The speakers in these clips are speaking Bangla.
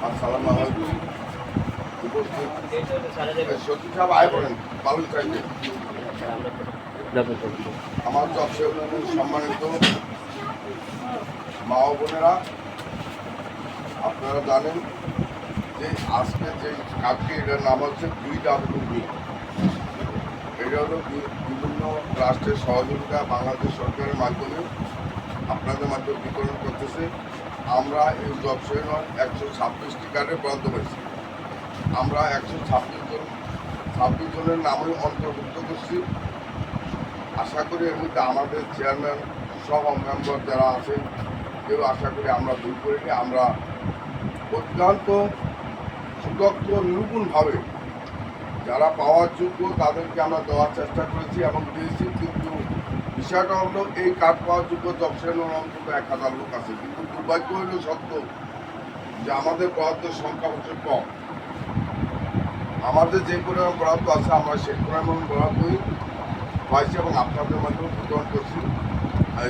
আসসালামু আলাইকুম আমার সম্মানিত মা বোনেরা আপনারা জানেন যে আজকে যে কাজটি এটার নাম হচ্ছে দুই ডাব্লিউ এটা হলো বিভিন্ন রাষ্ট্রের সহযোগিতা বাংলাদেশ সরকারের মাধ্যমে আপনাদের মাধ্যমে বিতরণ করতেছে। আমরা এই জব একশো ছাব্বিশটি কার্ডে বরাদ্দ পেয়েছি আমরা একশো ছাব্বিশ জন, ছাব্বিশ জনের নামে অন্তর্ভুক্ত করছি। আশা করি এর মধ্যে আমাদের চেয়ারম্যান সহ মেম্বার যারা আছে, কেউ আশা করি আমরা দূর করিনি। আমরা অত্যন্ত সুদক্ষ নিরূপণভাবে যারা পাওয়ার যোগ্য তাদেরকে আমরা দেওয়ার চেষ্টা করেছি এবং দিয়েছি। কিন্তু বিষয়টা হলো, এই কার্ড পাওয়ার যোগ্য জবসেনের অন্তত এক হাজার লোক আছে। দুর্ভাগ্য হইল সত্য যে আমাদের বরাদ্দের সংখ্যা হচ্ছে কম। আমাদের যে পরিমাণ বরাদ্দ আছে, আমরা সেই পরিমাণ বরাদ্দই পাইছি এবং আপনাদের মাধ্যমে বিতরণ করছি।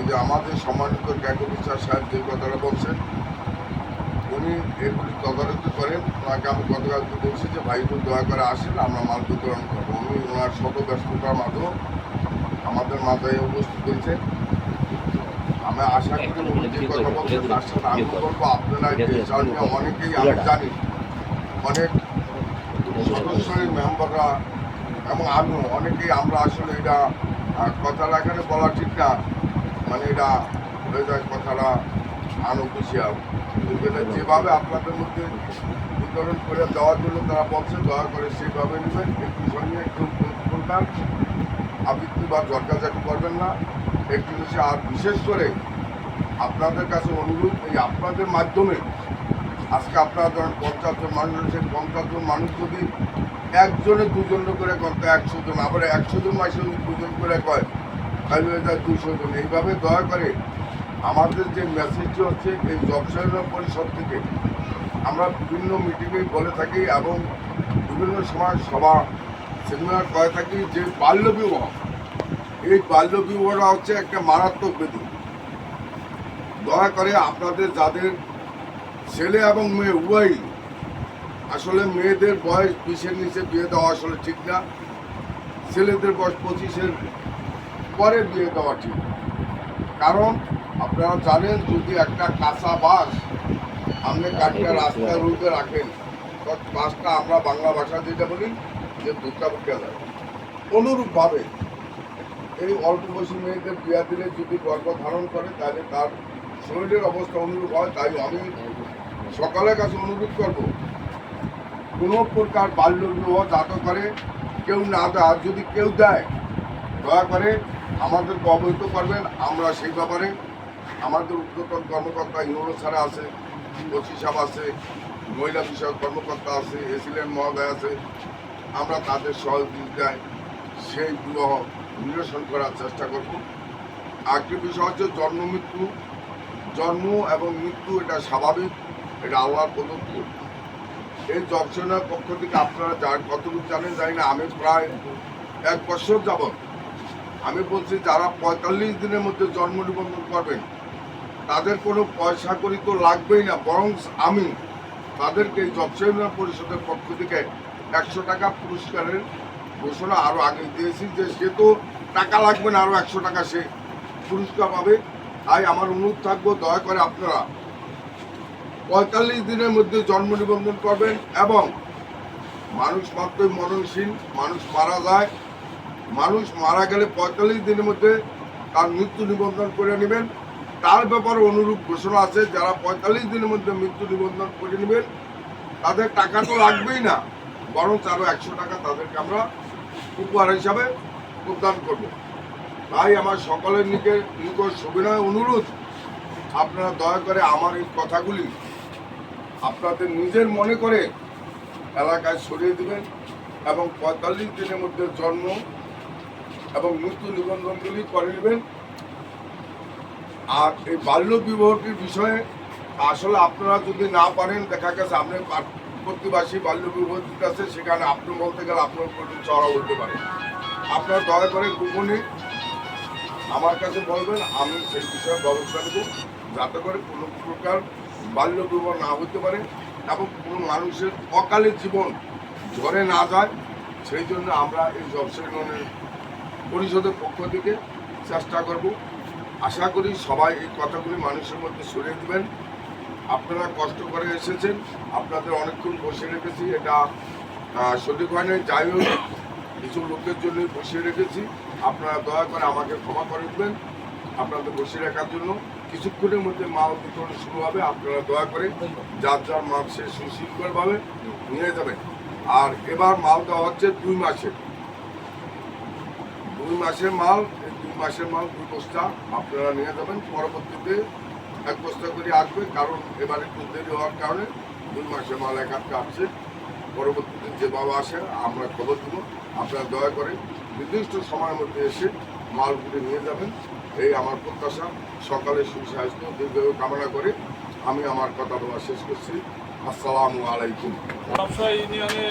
যে আমাদের সম্মানিত বিশ্বাস সাহেব যে কথাটা বলছেন, উনি এগুলি তদারকি করেন। ওনাকে আমি গতকাল বলছি যে, ভাই, একটু দয়া করে আসেন, আমরা মাল বিতরণ করব। উনি ওনার শত ব্যস্ততার মাধ্যমে আমাদের মাথায় উপস্থিত হয়েছে। আমি আশা করি উনি যে কথা বলছেন তার সাথে আমি বলব আপনারা অনেকেই আমি জানি অনেক সদস্যের মেম্বাররা এবং আমি অনেকেই আমরা আসলে এটা কথাটা এখানে বলা ঠিক না মানে এটা হয়ে যায় কথাটা আনঅফিসিয়াল কিন্তু এটা যেভাবে আপনাদের মধ্যে বিতরণ করে দেওয়ার জন্য তারা বলছে দয়া করে সেইভাবে নেবেন একটু সঙ্গে একটু করবেন আবৃত্তি বা জটকাজাটি করবেন না। একটু আর বিশেষ করে আপনাদের কাছে অনুরোধ, এই আপনাদের মাধ্যমে আজকে আপনারা ধরেন পঞ্চাশ জন মানুষ রয়েছে পঞ্চাশ জন মানুষ যদি একজনে দুজন করে করতে একশো জন, আবার একশো জন মাসে যদি দুজন করে কয়, তাহলে হয়ে যায় দুশো জন। এইভাবে দয়া করে আমাদের যে মেসেজটি হচ্ছে, এই জবসায়ন পরিষদ থেকে আমরা বিভিন্ন মিটিংয়ে বলে থাকি এবং বিভিন্ন সময় সভা সেমিনার করে থাকি যে বাল্য বিবাহ এই বাল্য বিবাহটা হচ্ছে একটা মারাত্মক বেদি দয়া করে আপনাদের যাদের ছেলে এবং মেয়ে উভয়ই আসলে মেয়েদের বয়স বিশের নিচে বিয়ে দেওয়া আসলে ঠিক না। ছেলেদের বয়স পঁচিশের পরে বিয়ে দেওয়া ঠিক। কারণ আপনারা জানেন যদি একটা কাঁচা বাস আপনি কাঠটা রাস্তার রুটে রাখেন বাসটা আমরা বাংলা ভাষা যেটা বলি যে দুটা বুকে যায় অনুরূপভাবে এই অল্প বয়সী মেয়েদের বিয়া দিলে যদি গর্ভ ধারণ করে, তাহলে তার শরীরের অবস্থা অনুরূপ হয়, তাই আমি সকালের কাছে অনুরোধ করব, কোনো প্রকার বাল্য বিবাহ যাতে করে কেউ না দেয়। যদি কেউ দেয়, দয়া করে আমাদেরকে অবহিত করবেন। আমরা সেই ব্যাপারে আমাদের উদ্যোতন কর্মকর্তা ইউনো স্যার আছে, ওসি সাহেব আছে, মহিলা বিষয়ক কর্মকর্তা আছে এসিলেন্ট মহোদয় আছে। আমরা তাদের সহযোগিতায় সেই বিবাহ নিরসন করার চেষ্টা করব। আরেকটি বিষয় হচ্ছে জন্ম, মৃত্যু। জন্ম এবং মৃত্যু এটা স্বাভাবিক, এটা আল্লাহর প্রদত্ত। এই জবসেনার পক্ষ থেকে আপনারা যার কতটুকু জানেন জানি না, আমি প্রায় এক বছর যাবৎ আমি বলছি যারা পঁয়তাল্লিশ দিনের মধ্যে জন্ম নিবন্ধন করবেন, তাদের কোনো পয়সা করি তো লাগবেই না, বরং আমি তাদেরকে জবসেনা পরিষদের পক্ষ থেকে একশো টাকা পুরস্কারের ঘোষণা আরও আগে দিয়েছি যে সে তো টাকা লাগবে না আরও একশো টাকা সে পুরস্কার পাবে। তাই আমার অনুরোধ থাকব, দয়া করে আপনারা পঁয়তাল্লিশ দিনের মধ্যে জন্ম নিবন্ধন করবেন এবং মানুষ মাত্রই মরণশীল, মানুষ মারা যায়। মানুষ মারা গেলে পঁয়তাল্লিশ দিনের মধ্যে তার মৃত্যু নিবন্ধন করে নেবেন। তার ব্যাপারে অনুরূপ ঘোষণা আছে, যারা পঁয়তাল্লিশ দিনের মধ্যে মৃত্যু নিবন্ধন করে নেবেন, তাদের টাকা তো লাগবেই না বরং আরও একশো টাকা তাদেরকে আমরা উপহার হিসাবে প্রদান করব। তাই আমার সকলের নিকে নিকট সবিনয় অনুরোধ, আপনারা দয়া করে আমার এই কথাগুলি আপনাদের নিজের মনে করে এলাকায় ছড়িয়ে দেবেন এবং পঁয়তাল্লিশ দিনের মধ্যে জন্ম এবং মৃত্যু নিবন্ধনগুলি করে নেবেন। আর এই বাল্য বিবাহটির বিষয়ে আসলে আপনারা যদি না পারেন, দেখা গেছে আপনি প্রতিবাসী বাল্য যেটা আছে সেখানে আপনি বলতে গেলে আপনার উপর চড়া হতে পারে। আপনার দয়া করে গোপনে আমার কাছে বলবেন, আমি সেই বিষয়ে ব্যবস্থা নেব, যাতে করে কোনো প্রকার বাল্য বিবাহ না হতে পারে এবং কোনো মানুষের অকালে জীবন ঝরে না যায়। সেই জন্য আমরা এই ব্যবসায়ী লোনের পরিষদের পক্ষ থেকে চেষ্টা করব। আশা করি সবাই এই কথাগুলি মানুষের মধ্যে সরিয়ে দেবেন। আপনারা কষ্ট করে এসেছেন, আপনাদের অনেকক্ষণ বসে রেখেছি, এটা সঠিক হয় নাই, যাই হোক, কিছু লোকের জন্যই বসিয়ে রেখেছি, আপনারা দয়া করে আমাকে ক্ষমা করে দেবেন, আপনাদের বসিয়ে রাখার জন্য। কিছুক্ষণের মধ্যে মাল বিতরণ শুরু হবে, আপনারা দয়া করে যার যার মাল সে সুশৃঙ্খলভাবে নিয়ে যাবেন আর এবার মাল দেওয়া হচ্ছে দুই মাসে। দুই মাসের মাল দুই মাসের মাল, দুই বস্তা আপনারা নিয়ে যাবেন, পরবর্তীতে এক বস্তা করে আসবে, কারণ এবার একটু দেরি হওয়ার কারণে দুই মাসে মাল এক হাতে আসছে পরবর্তীতে যেভাবে আসে, আমরা খবর দেব। আপনারা দয়া করে নির্দিষ্ট সময়ের মধ্যে এসে মালগুলি নিয়ে যাবেন। এই আমার প্রত্যাশা। সকালে সুস্বাস্থ্য, দীর্ঘায়ু কামনা করে আমি আমার কথা বলা শেষ করছি। আসসালামু আলাইকুম। ব্যবসা ইউনিয়নে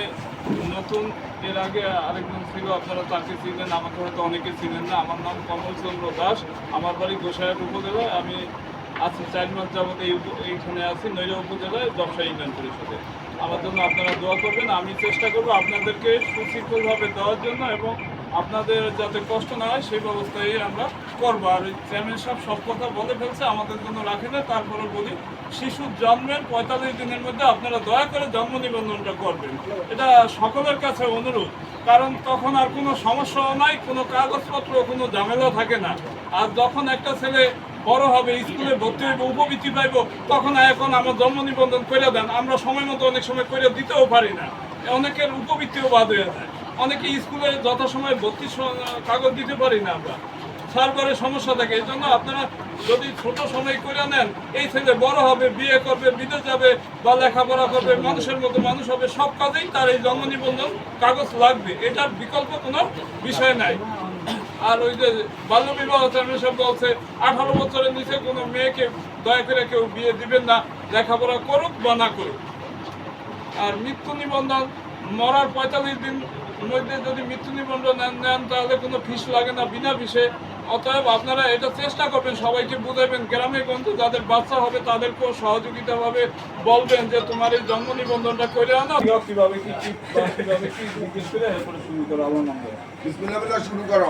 নতুন, এর আগে আরেকজন ছিল, আপনারা তাকে চিনেন আমাকে হয়তো অনেকে চিনেন না। আমার নাম কমল চন্দ্র দাস। আমার বাড়ি গোসাইয়ের উপজেলায়। আমি আছি চার মাস যাবত এই এইখানে আছি, নৈরা উপজেলায় ব্যবসা ইউনিয়ন পরিষদে আমার জন্য আপনারা দোয়া করবেন, আমি চেষ্টা করব আপনাদেরকে সুশৃঙ্খলভাবে দেওয়ার জন্য এবং আপনাদের যাতে কষ্ট না হয়, সেই ব্যবস্থাই আমরা করব। আর চেয়ারম্যান সাহেব সব কথা বলে ফেলছে, আমাদের জন্য রাখে না তারপরে বলি শিশুর জন্মের পঁয়তাল্লিশ দিনের মধ্যে আপনারা দয়া করে জন্ম নিবন্ধনটা করবেন। এটা সকলের কাছে অনুরোধ, কারণ তখন আর কোনো সমস্যাও নাই, কোনো কাগজপত্র, কোনো ঝামেলা থাকে না। আর যখন একটা ছেলে বড় হবে, স্কুলে ভর্তি হইব, উপবৃত্তি পাইব, তখন এখন আমার জন্ম নিবন্ধন করে দেন। আমরা সময় মতো অনেক সময় করে দিতেও পারি না। অনেকের উপবৃত্তিও বাদ হয়ে যায়। অনেকে স্কুলে যথাসময় ভর্তি কাগজ দিতে পারি না আমরা। সার্ভারের সমস্যা থাকে, এই জন্য আপনারা যদি ছোট সময় করে নেন, এই ছেলে বড় হবে, বিয়ে করবে, বিদেশ যাবে বা লেখাপড়া করবে, মানুষের মতো মানুষ হবে, সব কাজেই তার এই জন্ম নিবন্ধন কাগজ লাগবে। এটার বিকল্প কোনো বিষয় নাই। আর ওই যে বাল্য বিবাহ চেয়ারম্যান বলছে আঠারো বছরের নিচে কোনো মেয়েকে দয়া করে কেউ বিয়ে দিবেন না লেখাপড়া করুক বা না করুক আর মৃত্যু নিবন্ধন মরার পঁয়তাল্লিশ দিন মধ্যে যদি মৃত্যু নিবন্ধন নেন তাহলে কোনো ফিস লাগে না বিনা ফিসে অতএব আপনারা এটা চেষ্টা করবেন সবাইকে বুঝাবেন গ্রামে গঞ্জে যাদের বাচ্চা হবে তাদেরকেও সহযোগিতা ভাবে বলবেন যে তোমার এই জন্ম নিবন্ধনটা করে আনো কীভাবে কি কি কীভাবে কি জিজ্ঞেস করে শুরু করো আমার নম্বর শুরু করো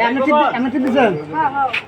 এমনি এমনি দিচ্ছেন